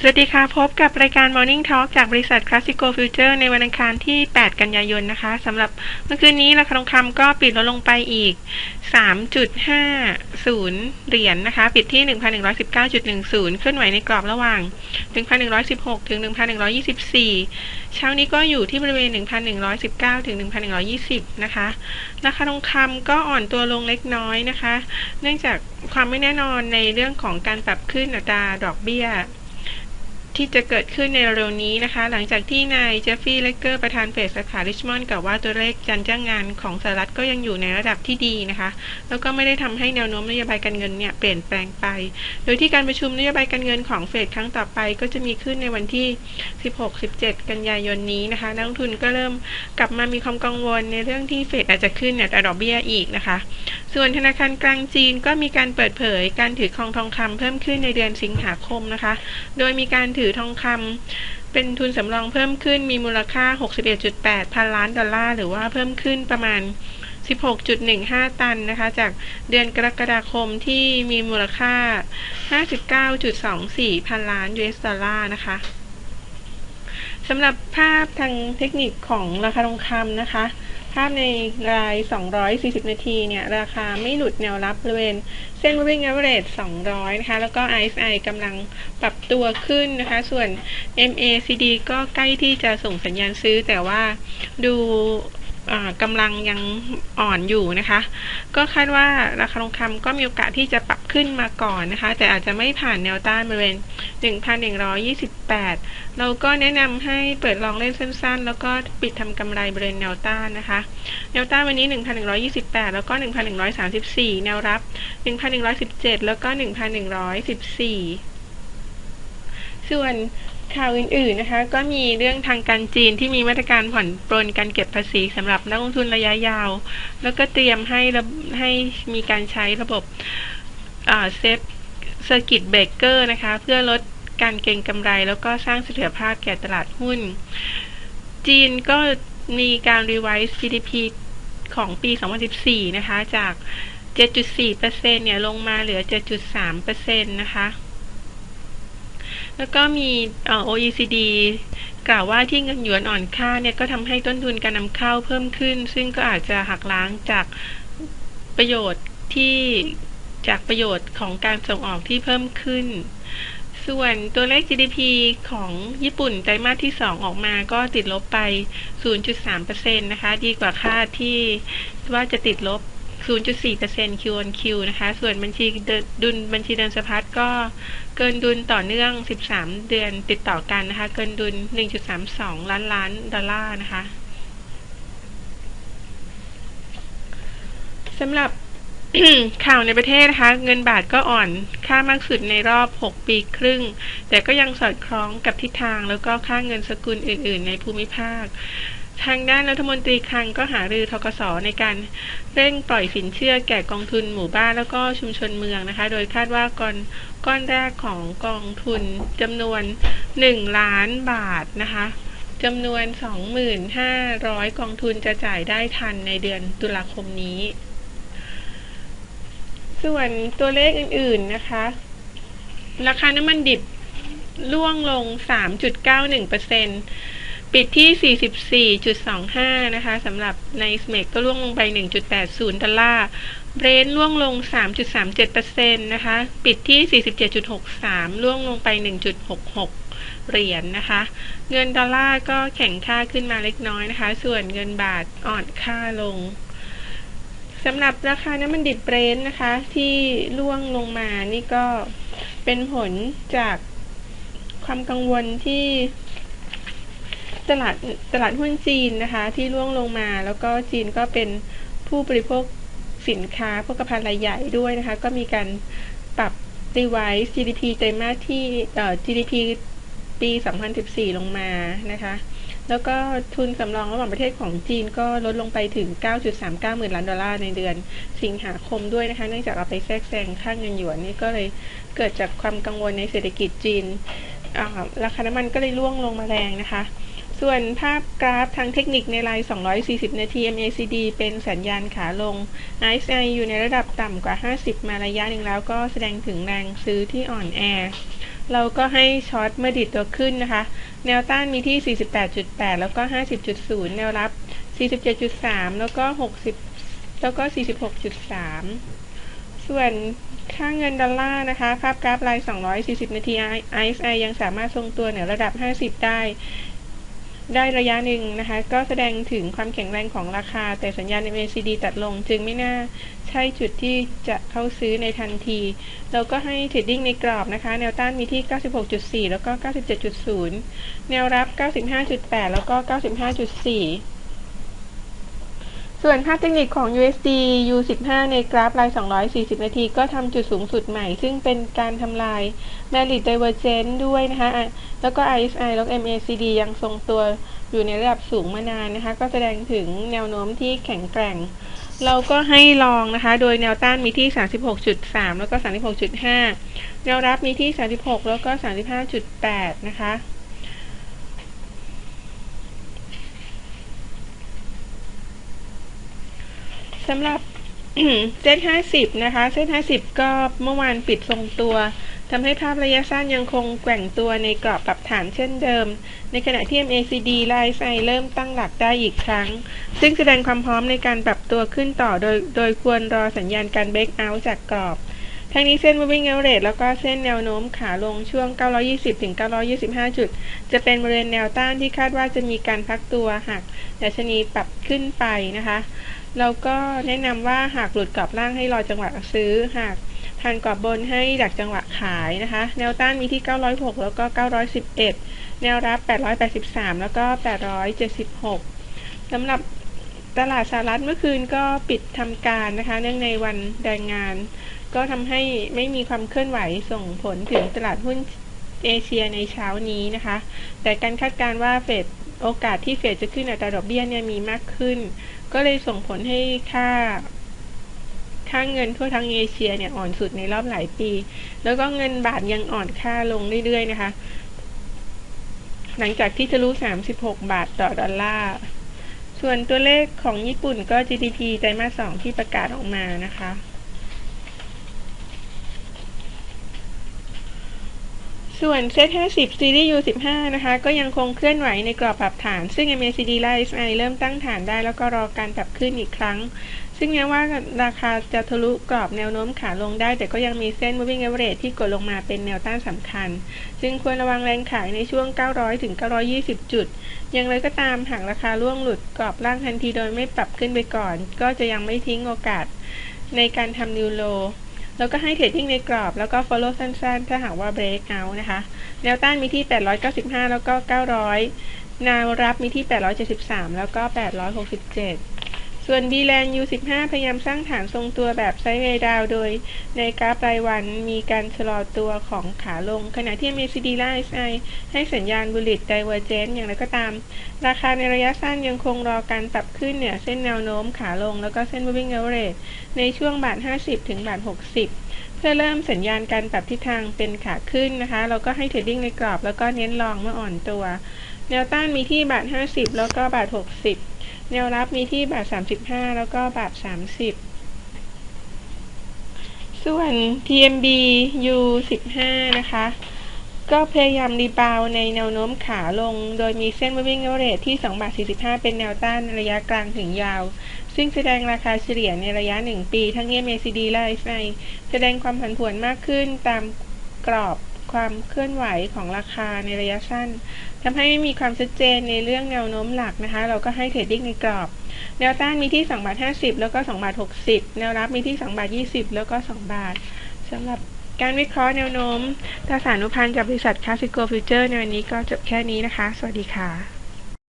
สวัสดีค่ะ พบกับรายการ Morning Talk จากบริษัท Classico Future ในวันอังคารที่ 8 กันยายนนะคะสำหรับเมื่อคืนนี้ราคาทองคำก็ปิดลดลงไปอีก 3.50 เหรียญนนะคะ ปิดที่ 1,119.10 เคลื่อนไหวในกรอบระหว่าง 1,116 ถึง 1,124 เช้านี้ก็อยู่ที่บริเวณ 1,119 ถึง 1,120 นะคะ ราคาทองคำก็อ่อนตัวลงเล็กน้อยนะคะ เนื่องจากความไม่แน่นอนในเรื่องของการปรับขึ้นอัตราดอกเบี้ย ที่จะเกิดขึ้นในเร็วนี้นะคะ หลังจากที่นายเจฟฟี่เลกเกอร์ประธานเฟดสาขาริชมอนด์กล่าวว่าตัวเลขการจ้างงานของสหรัฐก็ยังอยู่ในระดับที่ดีนะคะ แล้วก็ไม่ได้ทำให้แนวโน้มนโยบายการเงินเนี่ยเปลี่ยนแปลงไป โดยที่การประชุมนโยบายการเงินของเฟดครั้งต่อไป ก็จะมีขึ้นในวันที่ 16-17 กันยายนนี้นะคะนักลงทุนก็เริ่มกลับมามีความกังวลในเรื่องที่เฟดอาจจะขึ้นเนี่ยดอกเบี้ยอีกนะคะ ส่วนธนาคารกลางจีนก็มีการเปิดเผยการถือครองทองคำเพิ่มขึ้นในเดือนสิงหาคมนะคะ โดยมีการถือทองคำเป็นทุนสำรองเพิ่มขึ้นมีมูลค่า 61.8 พันล้านดอลลาร์ หรือว่าเพิ่มขึ้นประมาณ 16.15 ตันนะคะ จากเดือนกรกฎาคมที่มีมูลค่า 59.24 พันล้าน US ดอลลาร์นะคะสำหรับภาพทางเทคนิคของราคาทองคำนะคะาพในราย 240 นาทีเนี่ย ราคาไม่หลุดแนวรับบริเวณ เส้น moving average 200 นะคะ แล้วก็ RSI กำลังปรับตัวขึ้นนะคะ ส่วน MACD ก็ใกล้ที่จะส่งสัญญาณซื้อแต่ว่าดูกำลังยังอ่อนอยู่นะคะ ก็คาดว่าราคาทองคำก็มีโอกาสที่จะปรับขึ้นมาก่อนนะคะ แต่อาจจะไม่ผ่านแนวต้านบริเวณ 1,128 เราก็แนะนำให้เปิดลองเล่นสั้น ๆ แล้วก็ปิดทำกำไรบริเวณแนวต้านนะคะ แนวต้านวันนี้ 1,128 แล้วก็ 1,134 แนวรับ 1,117 แล้วก็ 1,114 ส่วนข่าวอื่นๆนะคะก็มีเรื่องทางการจีนที่มีมาตรการผ่อนปรนการเก็บภาษีสำหรับนักลงทุนระยะยาว แล้วก็เตรียมให้ให้มีการใช้ระบบเซฟ เซอร์กิตเบรกเกอร์นะคะ เพื่อลดการเก็งกำไร แล้วก็สร้างเสถียรภาพแก่ตลาดหุ้น จีนก็มีการรีไวซ์ GDP ของปี 2014 นะคะ จาก 7.4%เนี่ยลงมาเหลือ 7.3%นะคะ แล้วก็มี OECD กล่าวว่าที่เงินหยวนอ่อนค่าเนี่ยก็ทำให้ต้นทุนการนำเข้าเพิ่มขึ้น ซึ่งก็อาจจะหักล้างจากประโยชน์ที่ จากประโยชน์ของการส่งออกที่เพิ่มขึ้น ส่วนตัวเลข GDP ของญี่ปุ่นไตรมาสที่ 2 ออกมาก็ติดลบไป 0.3%นะคะ ดีกว่าคาดที่ว่าจะติดลบ 0.4% Q on Q นะคะ ส่วนบัญชีดุลบัญชีเดินสะพัดก็เกินดุลต่อเนื่อง 13 เดือนติดต่อกันนะคะ เกินดุล 1.32 ล้านล้านดอลลาร์นะคะสำหรับ ข่าวในประเทศนะคะ เงินบาทก็อ่อนค่ามากสุดในรอบ 6 ปีครึ่ง แต่ก็ยังสอดคล้องกับทิศทางแล้วก็ค่าเงินสกุลอื่น ๆ ในภูมิภาค ทางด้านรัฐมนตรีคลังก็หารือทกศในการเร่งปล่อยสินเชื่อแก่กองทุนหมู่บ้านแล้วก็ชุมชนเมืองนะคะ โดยคาดว่าก้อนก้อนแรกของกองทุนจำนวน 1 ล้านบาทนะคะจำนวน 25,000กองทุนจะจ่ายได้ทันในเดือนตุลาคมนี้ ส่วนตัวเลขอื่นๆนะคะ ราคาน้ำมันดิบล่วงลง 3.91%ปิดที่ 44.25 นะคะสำหรับในสเมกก็ล่วงลงไป 1.80 ดอลลาร์ เบรนท์ล่วงลง 3.37%นะคะ ปิดที่ 47.63 ล่วงลงไป 1.66 เหรียญนนะคะ เงินดอลลาร์ก็แข็งค่าขึ้นมาเล็กน้อยนะคะ ส่วนเงินบาทอ่อนค่าลง สำหรับราคาน้ำมันดิบเบรนท์นะคะ ที่ล่วงลงมานี่ก็เป็นผลจากความกังวลที่ตลาดตลาดหุ้นจีนนะคะ ที่ร่วงลงมา แล้วก็จีนก็เป็นผู้บริโภคสินค้าพกพารายใหญ่ด้วยนะคะ ก็มีการปรับรีไวซ์ GDP ไตรมาสที่เอ่อ GDP ปี 2014 ลงมานะคะ แล้วก็ทุนสำรองระหว่างประเทศของจีนก็ลดลงไปถึง 9.39 หมื่นล้านดอลลาร์ในเดือนสิงหาคมด้วยนะคะ เนื่องจากเอาไปแทรกแซงค่างเงินหยวนนี่ก็เลยเกิดจากความกังวลในเศรษฐกิจจีน ราคาน้ำมันก็เลยร่วงลงมาแรงนะคะ ส่วนภาพกราฟทางเทคนิคในลาย 240 นาที MACD เป็นสัญญาณขาลง RSI อยู่ในระดับต่ำกว่า 50 มาระยะหนึ่งแล้วก็แสดงถึงแรงซื้อที่อ่อนแอ เราก็ให้ช็อตเมื่อดิดตัวขึ้นนะคะ แนวต้านมีที่ 48.8 แล้วก็ 50.0 แนวรับ 47.3 แล้วก็ 60 แล้วก็ 46.3 ส่วนค่าเงินดอลลาร์นะคะ ภาพกราฟราย 240 นาที ISI ยังสามารถทรงตัวเหนือระดับ 50 ได้ ได้ระยะหนึ่งนะคะ ก็แสดงถึงความแข็งแรงของราคา แต่สัญญาณ MACD ตัดลง จึงไม่น่าใช่จุดที่จะเข้าซื้อในทันที เราก็ให้เทรดดิ้งในกรอบนะคะ แนวต้านมีที่ 96.4 แล้วก็ 97.0 แนวรับ 95.8 แล้วก็ 95.4 ส่วนภาพเทคนิคของ USD U15 ในกราฟราย 240 นาที ก็ทำจุดสูงสุดใหม่ ซึ่งเป็นการทำลาย Merit Divergence ด้วยนะคะ แล้วก็ RSI แล้ว MACD ยังทรงตัวอยู่ในระดับสูงมานานนะคะ ก็แสดงถึงแนวโน้มที่แข็งแกร่ง เราก็ให้ลองนะคะ โดยแนวต้านมีที่ 36.3 แล้วก็ 36.5 แนวรับมีที่ 36 แล้วก็ 35.8 นะคะ สำหรับเซ็ต50นะคะ เซ็ต50ก็เมื่อวานปิดทรงตัวทำให้ภาพระยะสั้นยังคงแกว่งตัวในกรอบปรับฐานเช่นเดิม ในขณะที่ MACD และ RSI เริ่มตั้งหลักได้อีกครั้ง ซึ่งแสดงความพร้อมในการปรับตัวขึ้นต่อโดยโดยควรรอสัญญาณการเบรกเอาท์จากกรอบ ทั้งนี้เส้น moving average แล้วก็เส้นแนวโน้มขาลงช่วง 920ถึง925 จุด จะเป็นบริเวณแนวต้านที่คาดว่าจะมีการพักตัวหากดัชนีปรับขึ้นไปนะคะ เราก็แนะนำว่าหากหลุดกรอบล่างให้รอจังหวะซื้อ หากผ่านกรอบบนให้ดักจังหวะขายนะคะ แนวต้านมีที่ 906 แล้วก็ 911 แนวรับ 883 แล้วก็ 876สำหรับตลาดสหรัฐเมื่อคืนก็ปิดทำการนะคะ เนื่องในวันแรงงาน ก็ทำให้ไม่มีความเคลื่อนไหวส่งผลถึงตลาดหุ้นเอเชียในเช้านี้นะคะ แต่การคาดการณ์ว่าเฟด โอกาสที่เฟดจะขึ้นอัตราดอกเบี้ยเนี่ยมีมากขึ้น ก็เลยส่งผลให้ค่าค่าเงินทั่วทั้งเอเชียเนี่ยอ่อนสุดในรอบหลายปี แล้วก็เงินบาทยังอ่อนค่าลงเรื่อยๆนะคะ หลังจากที่ทะลุ 36 บาทต่อดอลลาร์ ส่วนตัวเลขของญี่ปุ่นก็ GDP ไตรมาส2ที่ประกาศออกมานะคะ ส่วนเซต50ซีรีส์ U15 นะคะ ก็ยังคงเคลื่อนไหวในกรอบปรับฐาน ซึ่ง MACD และ SI เริ่มตั้งฐานได้ แล้วก็รอการปรับขึ้นอีกครั้ง ซึ่งแม้ว่าราคาจะทะลุกรอบแนวโน้มขาลงได้ แต่ก็ยังมีเส้น moving average ที่กดลงมาเป็นแนวต้านสำคัญ ซึ่งควรระวังแรงขายในช่วง 900 ถึง 920 จุด อย่างไรก็ตามหากราคาล่วงหลุดกรอบล่างทันทีโดยไม่ปรับขึ้นไปก่อน ก็จะยังไม่ทิ้งโอกาสในการทำนิวโล แล้วก็ให้เทรดดิ้งในกรอบ แล้วก็ follow สั้นๆ ถ้าหากว่า break out นะคะ แนวต้านมีที่ 895 แล้วก็ 900แนวรับมีที่ 873 แล้วก็ 867 ส่วน b l a n U15 พยายามสร้างฐานทรงตัวแบบไซด์เวดาวโดยในกราฟรายวันมีการชะลอตัวของขาลง ขณะที่ MACD และ RSI ให้สัญญาณ bullish divergence อย่างไรก็ตาม ราคาในระยะสั้นยังคงรอการปรับขึ้นเหนือเส้นแนวโน้มขาลง แล้วก็เส้น moving average ในช่วงบาท 50 ถึงบาท 60 เพื่อเริ่มสัญญาณการปรับทิศทางเป็นขาขึ้นนะคะ เราก็ให้เทรดดิ้งในกรอบ แล้วก็เน้นลองเมื่ออ่อนตัว แนวต้านมีที่บาท 50 แล้วก็บาท 60 แนวรับมีที่บาท 35 แล้วก็บาท 30 ส่วน TMB U15 นะคะ ก็พยายามรีบาวในแนวโน้มขาลง โดยมีเส้น moving average ที่2บาท45 เป็นแนวต้านระยะกลางถึงยาว ซึ่งแสดงราคาเฉลี่ยในระยะ 1 ปี ทั้ง MACD และ RSI แสดงความผันผวนมากขึ้นตามกรอบความเคลื่อนไหวของราคาในระยะสั้น ทำให้ไม่มีความชัดเจนในเรื่องแนวโน้มหลักนะคะ เราก็ให้เทรดดิ้งในกรอบ แนวต้านมีที่2บาท50 แล้วก็2บาท60 แนวรับมีที่2บาท20 แล้วก็ 2 บาทสำหรับการวิเคราะห์แนวโน้มตราสารนุพันธ์จากบริษัทคาสิโกฟิวเจอร์ในวันนี้ก็จบแค่นี้นะคะ สวัสดีค่ะ